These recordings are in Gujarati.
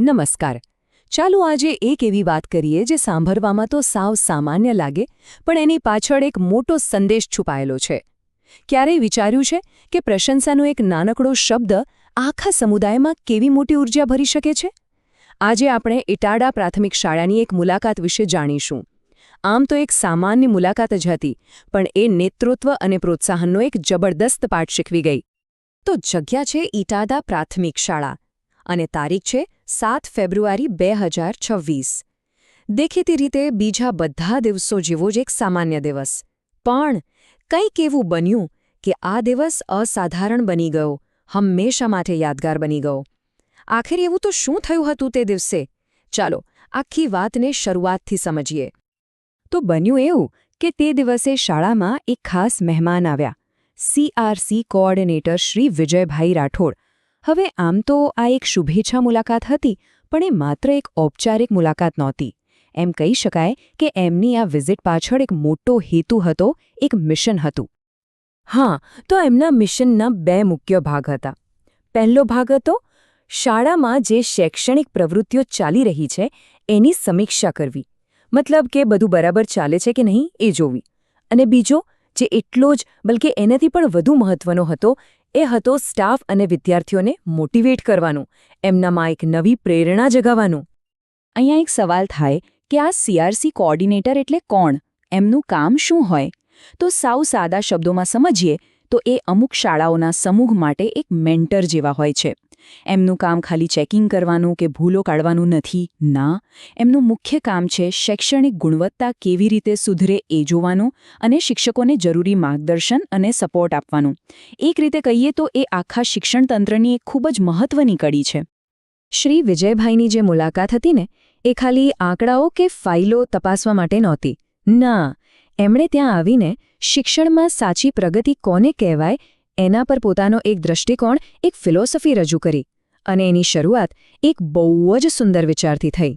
નમસ્કાર. ચાલો આજે એક એવી વાત કરીએ જે સાંભળવામાં તો સાવ સામાન્ય લાગે, પણ એની પાછળ એક મોટો સંદેશ છુપાયેલો છે. ક્યારેય વિચાર્યું છે કે પ્રશંસાનો એક નાનકડો શબ્દ આખા સમુદાયમાં કેવી મોટી ઊર્જા ભરી શકે છે? આજે આપણે ઇટાડા પ્રાથમિક શાળાની એક મુલાકાત વિશે જાણીશું. આમ તો એક સામાન્ય મુલાકાત જ હતી, પણ એ નેતૃત્વ અને પ્રોત્સાહનનો એક જબરદસ્ત પાઠ શીખવી ગઈ. તો જગ્યા છે ઇટાડા પ્રાથમિક શાળા. અને તારીખ છે સાત ફેબ્રુઆરી બે હજાર છવ્વીસ. દેખીતી રીતે બીજા બધા દિવસો જેવો જ એક સામાન્ય દિવસ. પણ કંઈક એવું બન્યું કે આ દિવસ અસાધારણ બની ગયો, હંમેશા માટે યાદગાર બની ગયો. આખરે એવું તો શું થયું હતું તે દિવસે? ચાલો આખી વાતને શરૂઆતથી સમજીએ. તો બન્યું એવું કે તે દિવસે શાળામાં એક ખાસ મહેમાન આવ્યા. સીઆરસી કોઓર્ડિનેટર શ્રી વિજયભાઈ રાઠોડ હવે આમ તો આ એક શુભેચ્છા મુલાકાત હતી, પણ એ માત્ર એક ઔપચારિક મુલાકાત નહોતી. એમ કહી શકાય કે એમની આ વિઝિટ પાછળ એક મોટો હેતુ હતો, એક મિશન હતું. હા, તો એમના મિશનના બે મુખ્ય ભાગ હતા. પહેલો ભાગ હતો, શાળામાં જે શૈક્ષણિક પ્રવૃત્તિઓ ચાલી રહી છે, એની સમીક્ષા કરવી. મતલબ કે બધું બરાબર ચાલે છે કે નહીં એ જોવી. અને બીજો, જે એટલો જ, બલકે એનાથી પણ વધુ મહત્વનો હતો એ હતો સ્ટાફ અને વિદ્યાર્થીઓને મોટિવેટ કરવાનું, એમનામાં એક નવી પ્રેરણા જગાવવાનું. અહીંયા એક સવાલ થાય કે આ સીઆરસી કોઓર્ડિનેટર એટલે કોણ? એમનું કામ શું હોય? તો સાવ સાદા શબ્દોમાં સમજીએ તો એ અમુક શાળાઓના સમૂહ માટે એક મેન્ટર જેવા હોય છે. એમનું કામ ખાલી ચેકિંગ કરવાનું કે ભૂલો કાઢવાનું નથી? ના. એમનું મુખ્ય કામ છે શૈક્ષણિક ગુણવત્તા કેવી રીતે સુધરે એ જોવાનું અને શિક્ષકોને જરૂરી માર્ગદર્શન અને સપોર્ટ આપવાનું. એક રીતે કહીએ તો એ આખા શિક્ષણ તંત્રની એક ખૂબ જ મહત્વની કડી છે. શ્રી વિજયભાઈની જે મુલાકાત હતી ને, એ ખાલી આંકડાઓ કે ફાઇલો તપાસવા માટે નહોતી. ના. એમણે ત્યાં આવીને શિક્ષણમાં સાચી પ્રગતિ કોને કહેવાય એના પર પોતાનો એક દ્રષ્ટિકોણ, એક ફિલોસોફી રજૂ કરી અને એની શરૂઆત એક બહુ જ સુંદર વિચારથી થઈ.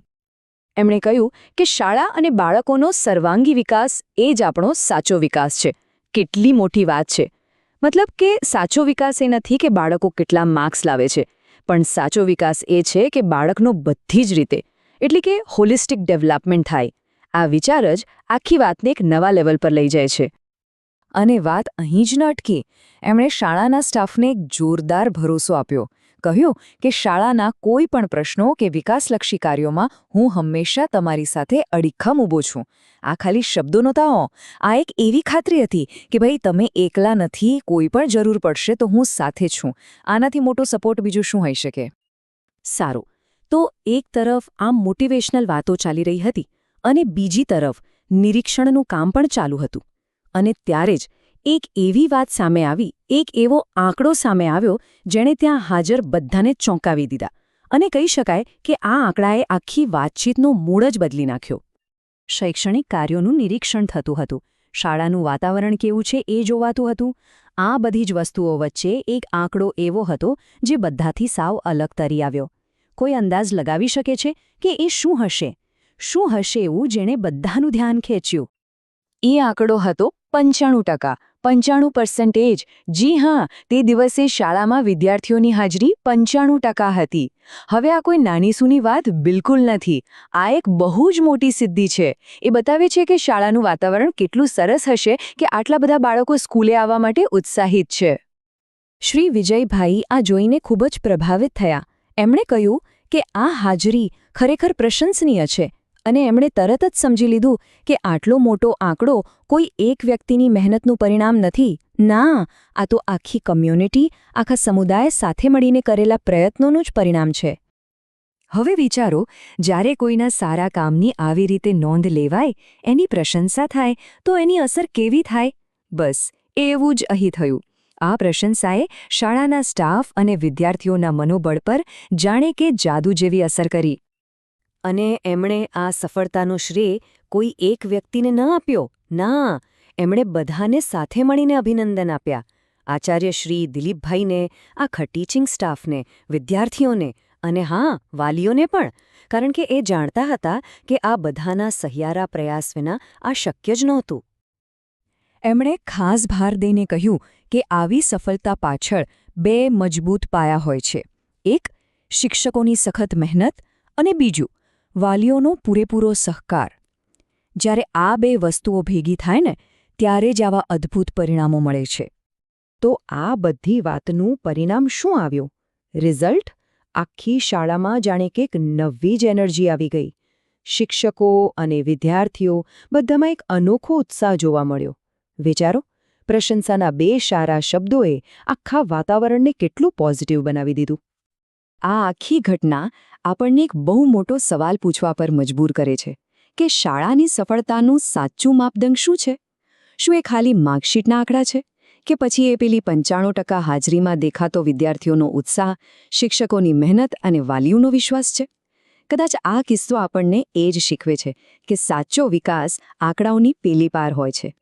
એમણે કહ્યું કે શાળા અને બાળકોનો સર્વાંગી વિકાસ એ જ આપણો સાચો વિકાસ છે. કેટલી મોટી વાત છે. મતલબ કે સાચો વિકાસ એ નથી કે બાળકો કેટલા માર્ક્સ લાવે છે. પણ સાચો વિકાસ એ છે કે બાળકનો બધી જ રીતે, એટલે કે હોલિસ્ટિક ડેવલપમેન્ટ થાય. આ વિચાર જ આખી વાતને એક નવા લેવલ પર લઈ જાય છે. અને વાત અહીં જ ન અટકી એમણે શાળાના સ્ટાફને એક જોરદાર ભરોસો આપ્યો. કહ્યું કે શાળાના કોઈ પણ પ્રશ્નો કે વિકાસલક્ષી કાર્યોમાં હું હંમેશા તમારી સાથે અડીખમ ઊભો છું. આ ખાલી શબ્દો નહોતા, હો. આ એક એવી ખાતરી હતી કે ભાઈ તમે એકલા નથી, કોઈ પણ જરૂર પડશે તો હું સાથે છું. આનાથી મોટો સપોર્ટ બીજું શું હોઈ શકે? સારું. તો એક તરફ આમ મોટિવેશનલ વાતો ચાલી રહી હતી અને બીજી તરફ નિરીક્ષણનું કામ પણ ચાલુ હતું. અને ત્યારે જ એક એવી વાત સામે આવી, એક એવો આંકડો સામે આવ્યો, જેણે ત્યાં હાજર બધાને ચોંકાવી દીધા. અને કહી શકાય કે આ આંકડાએ આખી વાતચીતનો મૂળ જ બદલી નાખ્યો. શૈક્ષણિક કાર્યોનું નિરીક્ષણ થતું હતું. શાળાનું વાતાવરણ કેવું છે એ જોવાતું હતું. આ બધી જ વસ્તુઓ વચ્ચે એક આંકડો એવો હતો જે બધાથી સાવ અલગ તરી આવ્યો. કોઈ અંદાજ લગાવી શકે છે કે એ શું હશે? શું હશે એવું જેણે બધાનું ધ્યાન ખેંચ્યું? એ આંકડો હતો પંચાણું ટકા. પંચાણું પર્સન્ટેજ જી હા, તે દિવસે શાળામાં વિદ્યાર્થીઓની હાજરી પંચાણું ટકા હતી. હવે આ કોઈ નાની સૂની વાત બિલકુલ નથી. આ એક બહુ જ મોટી સિદ્ધિ છે. એ બતાવે છે કે શાળાનું વાતાવરણ કેટલું સરસ હશે કે આટલા બધા બાળકો સ્કૂલે આવવા માટે ઉત્સાહિત છે. શ્રી વિજયભાઈ આ જોઈને ખૂબ જ પ્રભાવિત થયા. એમણે કહ્યું કે આ હાજરી ખરેખર પ્રશંસનીય છે. અને એમણે તરત જ સમજી લીધું કે આટલો મોટો આંકડો કોઈ એક વ્યક્તિની મહેનતનું પરિણામ નથી. ના, આ તો આખી કમ્યુનિટી, આખા સમુદાય સાથે મળીને કરેલા પ્રયત્નોનું જ પરિણામ છે. હવે વિચારો, જ્યારે કોઈના સારા કામની આવી રીતે નોંધ લેવાય, એની પ્રશંસા થાય, તો એની અસર કેવી થાય? બસ, એવું જ અહીં થયું. આ પ્રશંસાએ શાળાના સ્ટાફ અને વિદ્યાર્થીઓના મનોબળ પર જાણે કે જાદુ જેવી અસર કરી. અને એમણે આ સફળતાનો શ્રેય કોઈ એક વ્યક્તિને ન આપ્યો. ના, એમણે બધાને સાથે મળીને અભિનંદન આપ્યા. આચાર્ય શ્રી દિલીપભાઈને, આખા ટીચિંગ સ્ટાફને, વિદ્યાર્થીઓને અને હા, વાલીઓને પણ, કારણ કે એ જાણતા હતા કે આ બધાના સહિયારા પ્રયાસ વિના આ શક્ય જ નહોતું. એમણે ખાસ ભાર દઈને કહ્યું કે આવી સફળતા પાછળ બે મજબૂત પાયા હોય છે. એક, શિક્ષકોની સખત મહેનત અને બીજું વાલીઓનો પૂરેપૂરો સહકાર. જ્યારે આ બે વસ્તુઓ ભેગી થાય ને, ત્યારે જ આવા અદ્ભુત પરિણામો મળે છે. તો આ બધી વાતનું પરિણામ શું આવ્યું? રિઝલ્ટ? આખી શાળામાં જાણે કે નવી જ એનર્જી આવી ગઈ. શિક્ષકો અને વિદ્યાર્થીઓ બધામાં એક અનોખો ઉત્સાહ જોવા મળ્યો. વિચારો, પ્રશંસાના બે સારા શબ્દોએ આખા વાતાવરણને કેટલું પોઝિટિવ બનાવી દીધું. આ આખી ઘટના આપણને એક બહુ મોટો સવાલ પૂછવા પર મજબૂર કરે છે કે શાળાની સફળતાનું સાચું માપદંડ શું છે? શું એ ખાલી માર્કશીટના આંકડા છે? કે પછી એ પેલી પંચાણું ટકા હાજરીમાં દેખાતો વિદ્યાર્થીઓનો ઉત્સાહ, શિક્ષકોની મહેનત અને વાલીઓનો વિશ્વાસ છે? કદાચ આ કિસ્સો આપણને એ જ શીખવે છે કે સાચો વિકાસ આંકડાઓની પેલી પાર હોય છે.